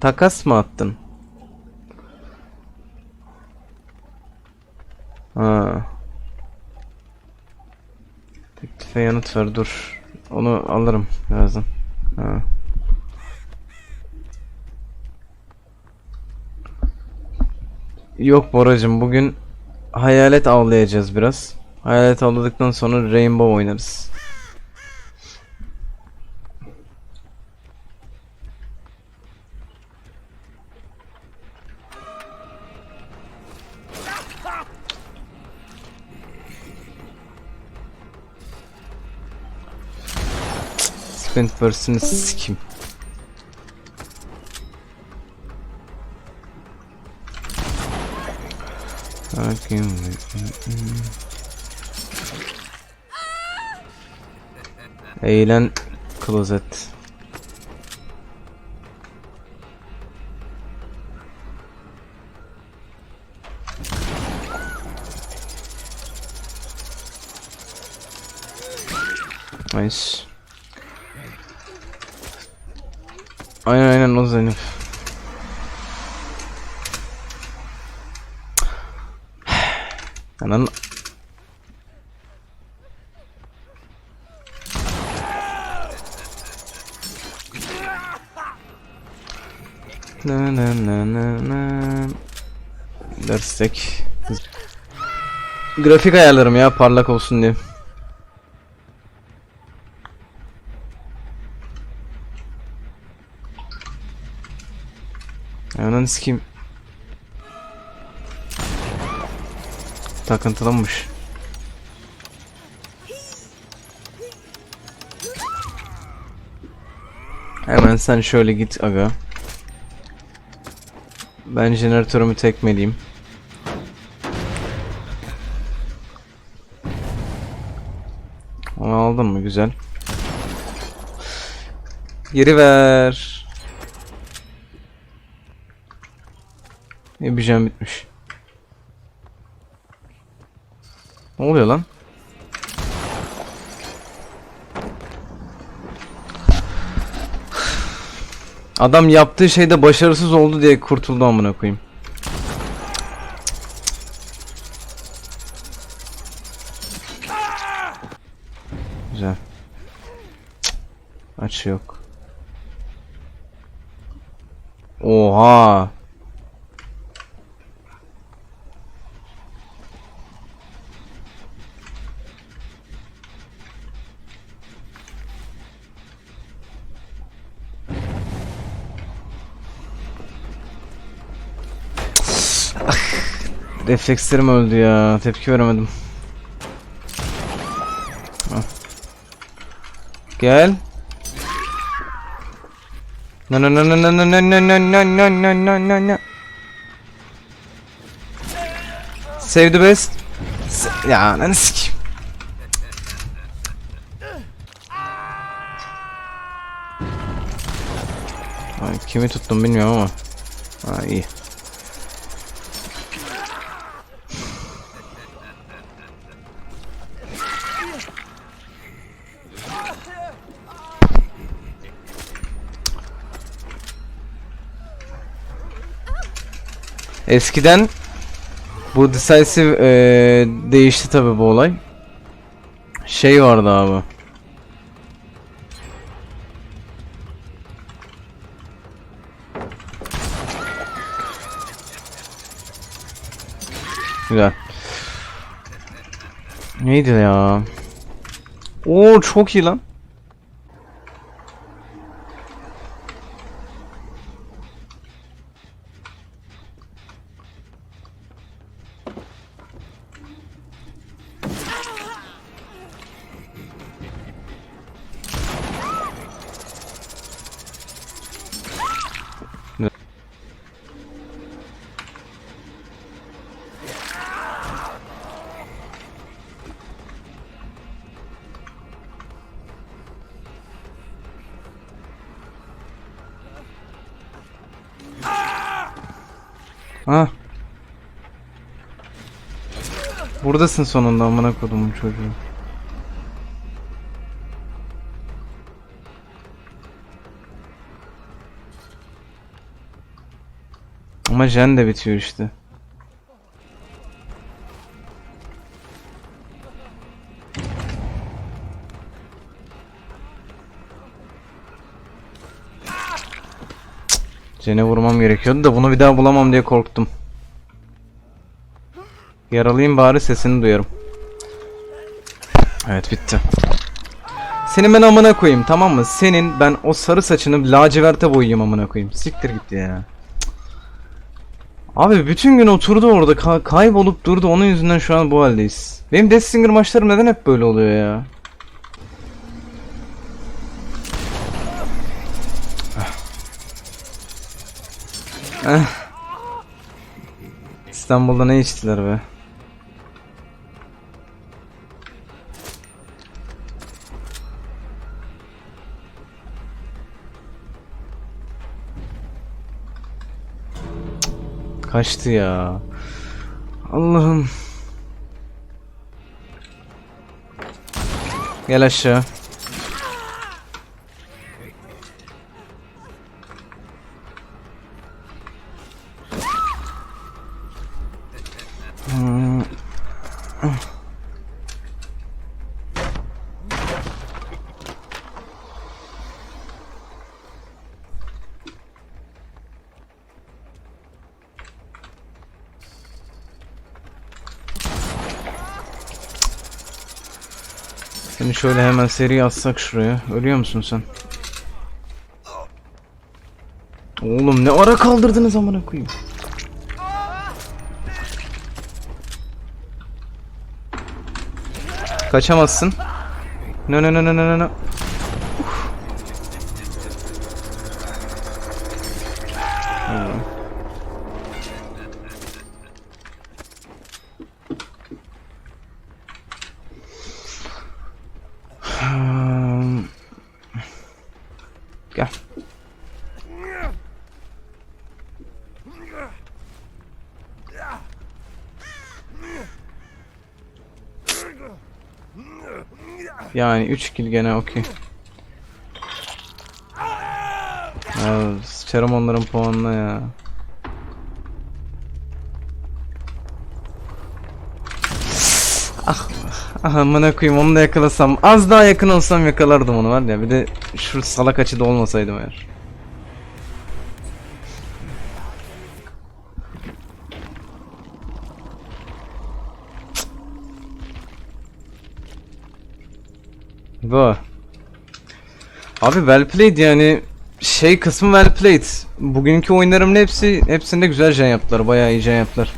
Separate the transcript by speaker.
Speaker 1: Takas mı attın? Ha. Teklife yanıt ver dur. Onu alırım birazdan. Ha. Yok Boracım bugün hayalet avlayacağız biraz. Hayalet avladıktan sonra Rainbow oynarız. Sprint burst'ini sikim. Bakayım. Eğlen klozet. Nice. Aynen aynen o Zeynep. Anan Na na na na na. Dersek. Grafik ayarlarım ya parlak olsun diye. Ananı sikeyim. Takıntılanmış. Hemen sen şöyle git aga. Ben jeneratörümü tekmeleyeyim. Onu aldın mı? Güzel. Geri ver. Yapacağım bitmiş. Ne oluyor lan? Adam yaptığı şeyde başarısız oldu diye kurtuldu amına koyayım. Güzel. Aç yok. Oha. Reflekslerim öldü ya. Tepki veremedim. Al. Gel. No no no no no no no no no no no no no no. Save the best. Ya lan sikeyim. Kimi tuttum bilmiyorum ama. Ha iyi. Eskiden bu decisive eee, değişti tabi bu olay. Şey vardı abi. Güzel. Neydi ya? Oo çok iyi lan. Ha. Buradasın sonunda amına kodumun çocuğu. Ama jen de bitiyor işte. Jen'e vurmam gerekiyordu da bunu bir daha bulamam diye korktum. Yaralıyım bari sesini duyarım. Evet bitti. Senin ben amına koyayım tamam mı? Senin ben o sarı saçını laciverte boyayayım amına koyayım. Siktir gitti ya. Abi bütün gün oturdu orada ka- kaybolup durdu onun yüzünden şu an bu haldeyiz. Benim Death Singer maçlarım neden hep böyle oluyor ya? İstanbul'da ne içtiler be? Kaçtı ya. Allah'ım. Gel aşağı. Seni şöyle hemen seri atsak şuraya. Ölüyor musun sen? Oğlum ne ara kaldırdınız amına koyayım. Kaçamazsın. No no no no no no. Uf. Allah'ım. Hmm. Gel. Yani 3 kill gene okey. Sıçarım onların puanına ya. Ah, ah amına onu da yakalasam. Az daha yakın olsam yakalardım onu var ya. Bir de şu salak açıda olmasaydım eğer. Bu. Abi well played yani şey kısmı well played. Bugünkü oyunlarımın hepsi hepsinde güzel jen yaptılar. Bayağı iyi jen yaptılar.